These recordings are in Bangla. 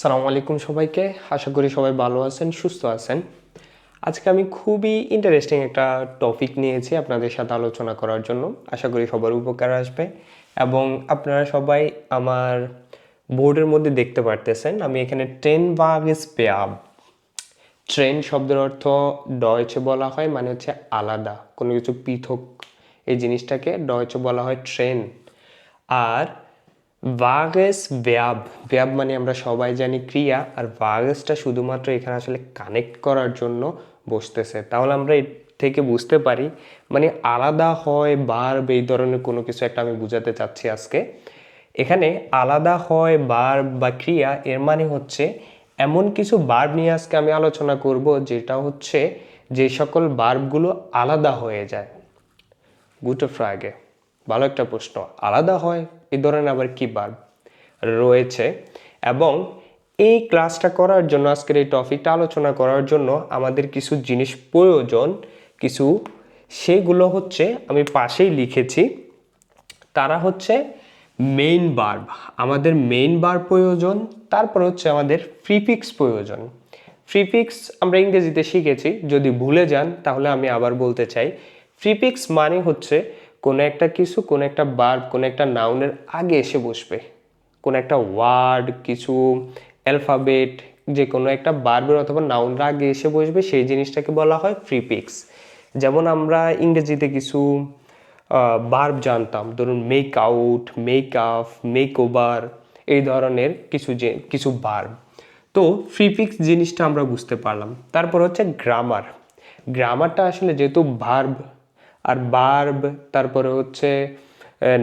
সালামু আলাইকুম সবাইকে। আশা করি সবাই ভালো আছেন, সুস্থ আছেন। আজকে আমি খুবই ইন্টারেস্টিং একটা টপিক নিয়েছি আপনাদের সাথে আলোচনা করার জন্য। আশা করি সবার উপকার আসবে। এবং আপনারা সবাই আমার বোর্ডের মধ্যে দেখতে পারতেছেন, আমি এখানে ট্রেন বাগেস পেয়াব ট্রেন শব্দের অর্থ ডয়চে বলা হয় মানে হচ্ছে আলাদা, কোনো কিছু পৃথক। এই জিনিসটাকে ডয়চে বলা হয় ট্রেন। আর ভাগেস ব্যাব ব্যাব মানে আমরা সবাই জানি ক্রিয়া, আর ভাগেসটা শুধুমাত্র এখানে আসলে কানেক্ট করার জন্য বসতেছে। তাহলে আমরা এর থেকে বুঝতে পারি মানে আলাদা হয় বার এই ধরনের কোনো কিছু একটা আমি বুঝাতে চাচ্ছি আজকে। এখানে আলাদা হয় বার বা ক্রিয়া, এর মানে হচ্ছে এমন কিছু বার্ব নিয়ে আজকে আমি আলোচনা করব, যেটা হচ্ছে যে সকল বার্বগুলো আলাদা হয়ে যায়। গুটো ফ্রাগে ভালো একটা প্রশ্ন। আলাদা হয় এই ধরনের আবার কি বার্ব রয়েছে? এবং এই ক্লাসটা করার জন্য, আজকের এই টপিকটা আলোচনা করার জন্য আমাদের কিছু জিনিস প্রয়োজন। কিছু, সেগুলো হচ্ছে আমি পাশেই লিখেছি। তারা হচ্ছে মেইন বার্ব আমাদের মেইন বার প্রয়োজন, তারপর হচ্ছে আমাদের প্রিফিক্স প্রয়োজন। প্রিফিক্স আমরা ইংরেজিতে শিখেছি, যদি ভুলে যান তাহলে আমি আবার বলতে চাই। প্রিফিক্স মানে হচ্ছে কোনো একটা কিছু, কোনো একটা বার্ব কোনো একটা নাউনের আগে এসে বসবে। কোনো একটা ওয়ার্ড কিছু অ্যালফাবেট যে কোনো একটা বার্বের অথবা নাউনের আগে এসে বসবে, সেই জিনিসটাকে বলা হয় প্রিফিক্স যেমন আমরা ইংরেজিতে কিছু বার্ব জানতাম, ধরুন make out make up make over এই ধরনের কিছু যে, কিছু বার্ব তো প্রিফিক্স জিনিসটা আমরা বুঝতে পারলাম। তারপর হচ্ছে গ্রামার গ্রামারটা আসলে যেহেতু ভার্ব আর বার্ব তারপরে হচ্ছে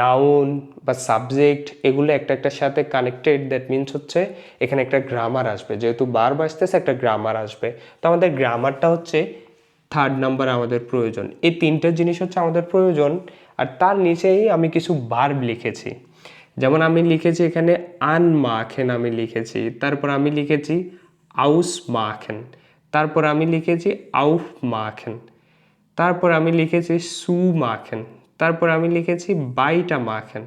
নাউন বা সাবজেক্ট এগুলো একটা একটার সাথে কানেক্টেড দ্যাট মিনস হচ্ছে এখানে একটা গ্রামার আসবে। যেহেতু বার্ব আসতেছে, একটা গ্রামার আসবে। তো আমাদের গ্রামারটা হচ্ছে থার্ড নাম্বার আমাদের প্রয়োজন। এই তিনটে জিনিস হচ্ছে আমাদের প্রয়োজন। আর তার নিচেই আমি কিছু বার্ব লিখেছি। যেমন আমি লিখেছি এখানে আন মাখেন আমি লিখেছি। তারপর আমি লিখেছি আউস মাখেন তারপর আমি লিখেছি আউফ মাখেন তারপর আমি লিখেছি সু মাখেন, তারপর আমি লিখেছি বাইটা মাখেন,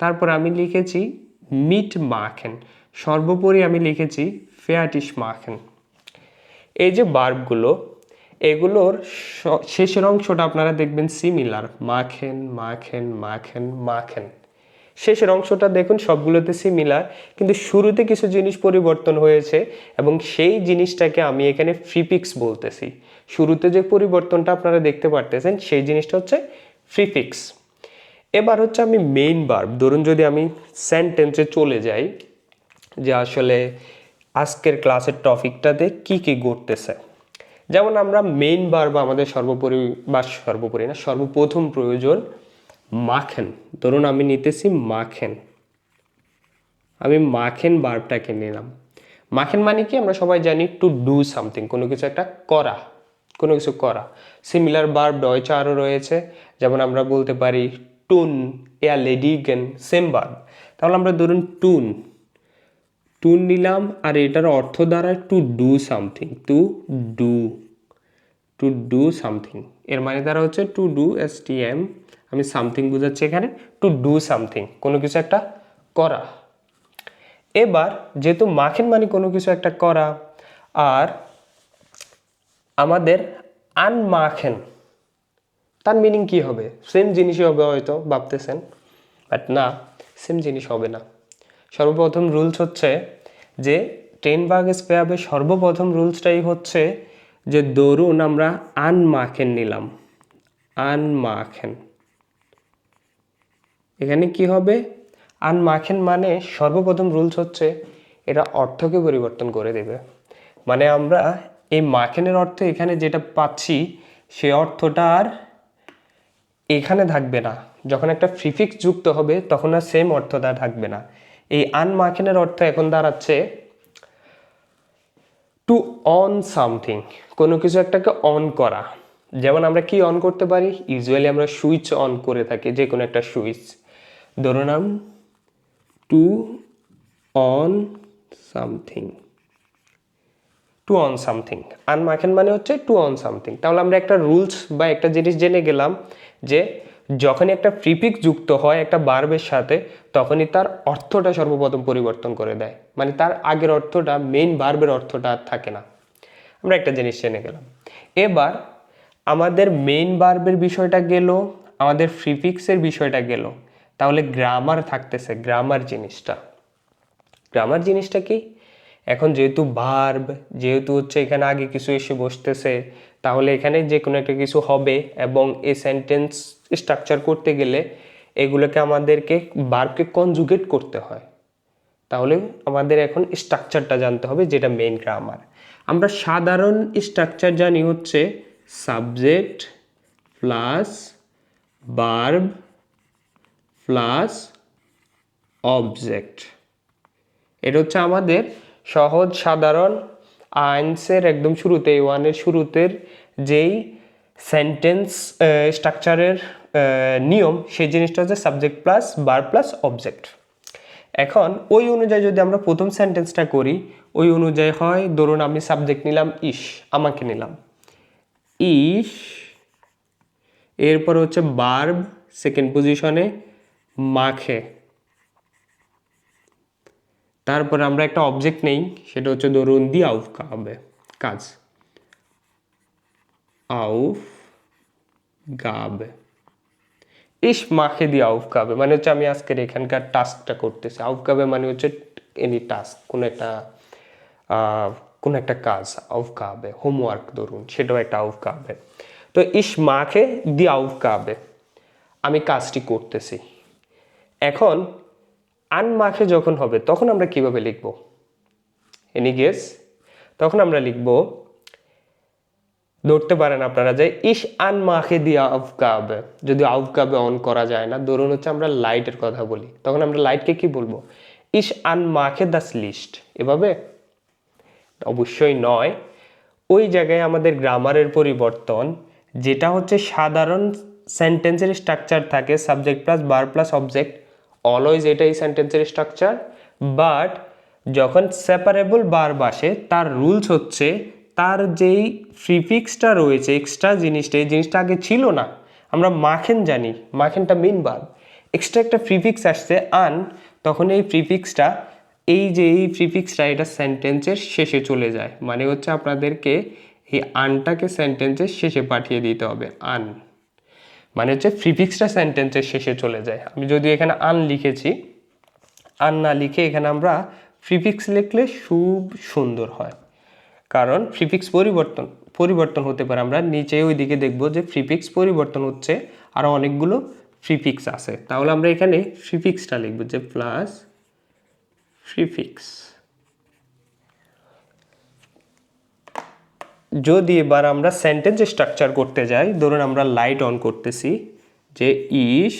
তারপর আমি লিখেছি মিট মাখেন, সর্বোপরি আমি লিখেছি ফেয়াটিস মাখেন। এই যে বার্বগুলো, এগুলোর শেষের অংশটা আপনারা দেখবেন সিমিলার মাখেন মাখেন মাখেন মাখেন। শেষের অংশটা দেখুন সবগুলোতে সিমিলার কিন্তু শুরুতে কিছু জিনিস পরিবর্তন হয়েছে এবং সেই জিনিসটাকে আমি এখানে ফ্রিপিক্স বলতেছি। শুরুতে যে পরিবর্তনটা আপনারা দেখতে পারতেছেন, সেই জিনিসটা হচ্ছে ফ্রিপিক্স এবার হচ্ছে আমি মেইন বার্ব ধরুন যদি আমি সেন্টেন্সে চলে যাই, যে আসলে আজকের ক্লাসের টপিকটাতে কি কি ঘটতেছে। যেমন আমরা মেইন বার্ব আমাদের সর্বোপরি, বা সর্বোপরি না, সর্বপ্রথম প্রয়োজন মাখেন। ধরুন আমি নিতেছি মাখেন। আমি মাখেন বার্বটাকে নিলাম। মাখেন মানে কি? আমরা সবাই জানি টু ডু সামথিং কোনো কিছু একটা করা। কোনো কিছু করা। সিমিলার বার্ব ডয়চে আরও রয়েছে, যেমন আমরা বলতে পারি টুন এয়া লেডিগেন সেম বার্ব তাহলে আমরা ধরুন টুন টুন নিলাম, আর এটার অর্থ দ্বারা to do something to do to do something এর মানে দ্বারা হচ্ছে to do S T M আমি সামথিং বোঝাচ্ছি এখানে টু ডু সামথিং কোনো কিছু একটা করা। এবার, যেহেতু মাখেন মানে কোনো কিছু একটা করা, আর আমাদের আনমাখেন তার মিনিং কি হবে? সেম জিনিসই হবে হয়তো, ভাবতেছেন। বাট না সেম জিনিস হবে না। সর্বপ্রথম রুলস হচ্ছে যে টেন বাগেস পেয়াবে সর্বপ্রথম রুলসটাই হচ্ছে যে, দরুন আমরা আনমাখেন নিলাম। আনমাখেন এখানে কি হবে? আনমাখেন মানে সর্বপ্রথম রুলস হচ্ছে, এটা অর্থকে পরিবর্তন করে দেবে। মানে আমরা এই মাখেনের অর্থ এখানে যেটা পাচ্ছি, সে অর্থটা আর এখানে থাকবে না। যখন একটা প্রিফিক্স যুক্ত হবে, তখন আর সেম অর্থটা থাকবে না। এই আনমাখেনের অর্থ এখন দাঁড়াচ্ছে টু অন সামথিং কোনো কিছু একটাকে অন করা। যেমন আমরা কি অন করতে পারি? ইউজুয়ালি আমরা সুইচ অন করে থাকি যে কোনো একটা সুইচ। ধরুন to on something to on something আনমাখেন মানে হচ্ছে টু অন সামথিং তাহলে আমরা একটা রুলস বা একটা জিনিস জেনে গেলাম যে যখনই একটা প্রিফিক্স যুক্ত হয় একটা বার্বের সাথে, তখনই তার অর্থটা সর্বপ্রথম পরিবর্তন করে দেয়। মানে তার আগের অর্থটা মেইন বার্বের অর্থটা আর থাকে না। আমরা একটা জিনিস জেনে গেলাম। এবার আমাদের মেইন বার্বের বিষয়টা গেল, আমাদের প্রিফিক্সের বিষয়টা গেল। তাহলে গ্রামার থাকতেছে গ্রামার জিনিসটা। গ্রামার জিনিসটা কি? এখন যেহেতু ভার্ব যেহেতু হচ্ছে এখানে আগে কিছু এসে বসতেছে, তাহলে এখানে যে কোনো একটা কিছু হবে এবং এই সেন্টেন্স স্ট্রাকচার করতে গেলে এগুলোকে আমাদেরকে ভার্বকে কনজুগেট করতে হয়। তাহলে আমাদের এখন স্ট্রাকচারটা জানতে হবে যেটা মেইন গ্রামার আমরা সাধারণ স্ট্রাকচার জানি হচ্ছে subject plus verb plus object এটা হচ্ছে আমাদের সহজ, সাধারণ আইনসের একদম শুরুতে ওয়ানের শুরুতের যেই সেন্টেন্স স্ট্রাকচারের নিয়ম, সেই জিনিসটা হচ্ছে সাবজেক্ট প্লাস বার প্লাস অবজেক্ট এখন, ওই অনুযায়ী যদি আমরা প্রথম সেন্টেন্সটা করি, ওই অনুযায়ী হয়, ধরুন আমি সাবজেক্ট নিলাম ইস, আমাকে নিলাম। ইস, এরপর হচ্ছে বার্ব সেকেন্ড পজিশনে মাখে। তারপরে আমরা একটা অবজেক্ট নেই, সেটা হচ্ছে ধরুন দি আউফ হবে, কাজ। আউফ গাবে ইস মাখে দিয়ে আউফ গাবে মানে হচ্ছে আমি আজকের এখানকার টাস্কটা করতেছি। আউফ গাবে মানে হচ্ছে এনি টাস্ক কোনো একটা কোনো একটা কাজ আউফ কাবে হোমওয়ার্ক ধরুন, সেটাও একটা আউফ কাবে তো ইস মাখে দি আউফ কাবে আমি কাজটি করতেছি। এখন আনমাখে যখন হবে, তখন আমরা কীভাবে লিখব? এনি গেস তখন আমরা লিখব, ধরতে পারেন আপনারা যে ইস আনমাখে দিয়া আফকাবে যদি আফকাবে অন করা যায় না, ধরুন হচ্ছে আমরা লাইটের কথা বলি, তখন আমরা লাইটকে কি বলব? ইস আনমাখে দাস লিস্ট। এভাবে? অবশ্যই নয়। ওই জায়গায় আমাদের গ্রামারের পরিবর্তন, যেটা হচ্ছে সাধারণ সেন্টেন্সের স্ট্রাকচার থাকে সাবজেক্ট প্লাস বার প্লাস অবজেক্ট অলওয়েজ এটাই সেন্টেন্সের স্ট্রাকচার বাট যখন সেপারেবল বার বাসে, তার রুলস হচ্ছে, তার যেই ফ্রিফিক্সটা রয়েছে এক্সট্রা জিনিসটা, এই জিনিসটা আগে ছিল না। আমরা মাখেন জানি, মাখেনটা মেন বার এক্সট্রা একটা প্রিফিক্স আসছে আন তখন এই প্রিফিক্সটা এই যে এই প্রিফিক্সটা এটা সেন্টেন্সের শেষে চলে যায়। মানে হচ্ছে আপনাদেরকে এই আনটাকে সেন্টেন্সের শেষে পাঠিয়ে দিতে হবে আন মানে হচ্ছে প্রিফিক্সটা সেন্টেন্সের শেষে চলে যায়। আমি যদি এখানে আন লিখেছি আন না লিখে এখানে আমরা প্রিফিক্স লিখলে খুব সুন্দর হয়। কারণ প্রিফিক্স পরিবর্তন পরিবর্তন হতে পারে। আমরা নিচে ওই দিকে দেখব যে প্রিফিক্স পরিবর্তন হচ্ছে আরও অনেকগুলো প্রিফিক্স আছে। তাহলে আমরা এখানে প্রিফিক্সটা লিখব যে প্লাস প্রিফিক্স যদি এবার আমরা সেন্টেন্স স্ট্রাকচার করতে যাই, ধরুন আমরা লাইট অন করতেছি, যে ইস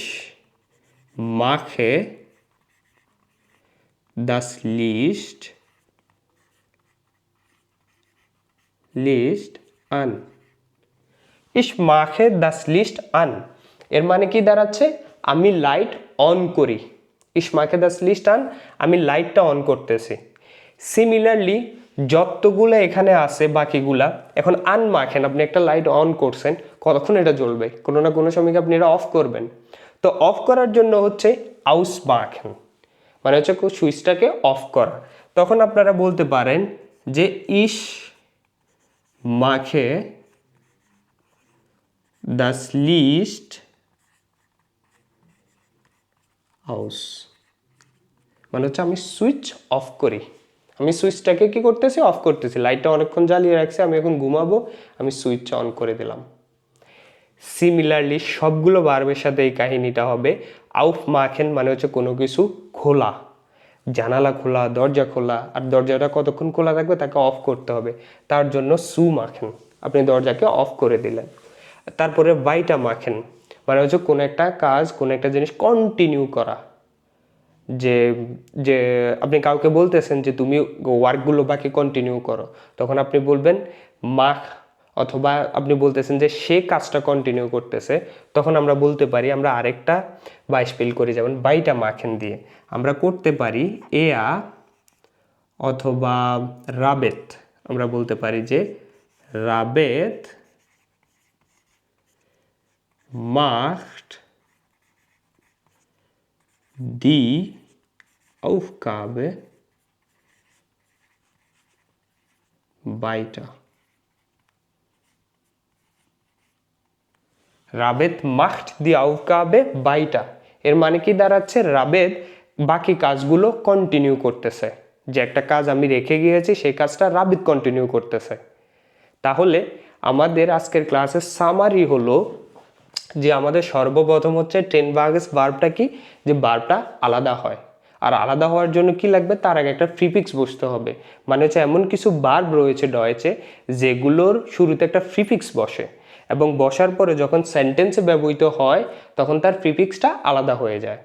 মাখে দাস লিস্ট লিস্ট আন ইস মাখে দাস লিস্ট আন এর মানে কি দাঁড়াচ্ছে? আমি লাইট অন করি। ইস মাখে দাস লিস্ট আন আমি লাইটটা অন করতেছি। সিমিলারলি যতগুলো এখানে আছে, বাকিগুলা, এখন আন মাখেন আপনি একটা লাইট অন করছেন, কতক্ষণ এটা জ্বলবে? কোনো না কোনো সময় আপনি এটা অফ করবেন? তো অফ করার জন্য হচ্ছে আউস মাখেন মানে হচ্ছে সুইচটাকে অফ করা। তখন আপনারা বলতে পারেন যে, ইস, মাখে das Licht aus মানে হচ্ছে আমি সুইচ অফ করি। আমি সুইচটাকে কি করতেছি? অফ করতেছি। লাইটটা অনেকক্ষণ জ্বালিয়ে রাখছি, আমি এখন ঘুমাবো, আমি সুইচটা অন করে দিলাম। সিমিলারলি সবগুলো বার্বের সাথে এই কাহিনীটা হবে। আউফ মাখেন মানে হচ্ছে কোনো কিছু খোলা। জানালা খোলা, দরজা খোলা, আর দরজাটা কতক্ষণ খোলা থাকবে? তাকে অফ করতে হবে। তার জন্য সু মাখেন আপনি দরজাকে অফ করে দিলেন। তারপরে বাইটা মাখেন মানে হচ্ছে কোনো একটা কাজ, কোনো একটা জিনিস কন্টিনিউ করা। যে যে আপনি কাউকে বলতেছেন যে তুমি ওয়ার্কগুলো বাকি কন্টিনিউ করো, তখন আপনি বলবেন মাখ অথবা আপনি বলতেছেন যে, সে কাজটা কন্টিনিউ করতেছে। তখন আমরা বলতে পারি, আমরা আরেকটা বাইশ ফিল করি, যেমন বাইটা মাখেন দিয়ে। আমরা করতে পারি, এয়া অথবা রাবেত। আমরা বলতে পারি যে, রাবেত macht die Aufgabe weiter. রাবেদ মাখট দি আউফগাবে বাইটা এর মানে কি দাঁড়াচ্ছে? রাবেদ বাকি কাজগুলো কন্টিনিউ করতেছে। যে একটা কাজ আমি রেখে গিয়েছি, সেই কাজটা রাবিদ কন্টিনিউ করতেছে। তাহলে আমাদের আজকের ক্লাসের সামারি হলো যে আমাদের সর্বপ্রথম হচ্ছে টেন বাগেস বার্বটা কি? যে বার্বটা আলাদা হয়। আর আলাদা হওয়ার জন্য কি লাগবে? তার আগে একটা ফ্রিপিক্স বসতে হবে। মানে হচ্ছে এমন কিছু বার্ব রয়েছে ডয়েছে যেগুলোর শুরুতে একটা ফ্রিপিক্স বসে। এবং বসার পরে যখন সেন্টেন্সে ব্যবহৃত হয়, তখন তার প্রিফিক্সটা আলাদা হয়ে যায়।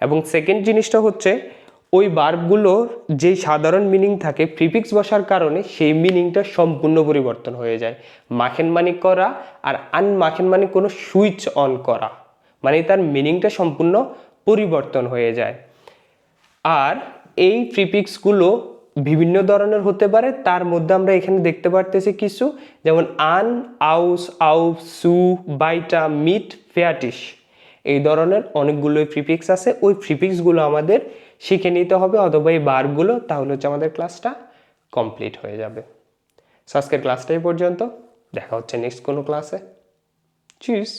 এবং সেকেন্ড জিনিসটা হচ্ছে ওই বার্বগুলোর যেই সাধারণ মিনিং থাকে প্রিফিক্স বসার কারণে সেই মিনিংটা সম্পূর্ণ পরিবর্তন হয়ে যায়। মাখেন মানি করা আর আন মাখেন মানি কোনো সুইচ অন করা। মানে তার মিনিংটা সম্পূর্ণ পরিবর্তন হয়ে যায়। আর এই প্রিফিক্সগুলো বিভিন্ন ধরনের হতে পারে, তার মধ্যে আমরা এখানে দেখতে পারতেছি কিছু, যেমন আন আউস আউফ সু বাইটা মিট ফেয়াটিস এই ধরনের অনেকগুলো প্রিফিক্স আছে, ওই প্রিফিক্সগুলো আমাদের শিখে নিতে হবে অথবা এই বারগুলো, তাহলে হচ্ছে আমাদের ক্লাসটা কমপ্লিট হয়ে যাবে। সো আজকের ক্লাসটাই পর্যন্ত। দেখা হচ্ছে নেক্সট কোনো ক্লাসে চিজ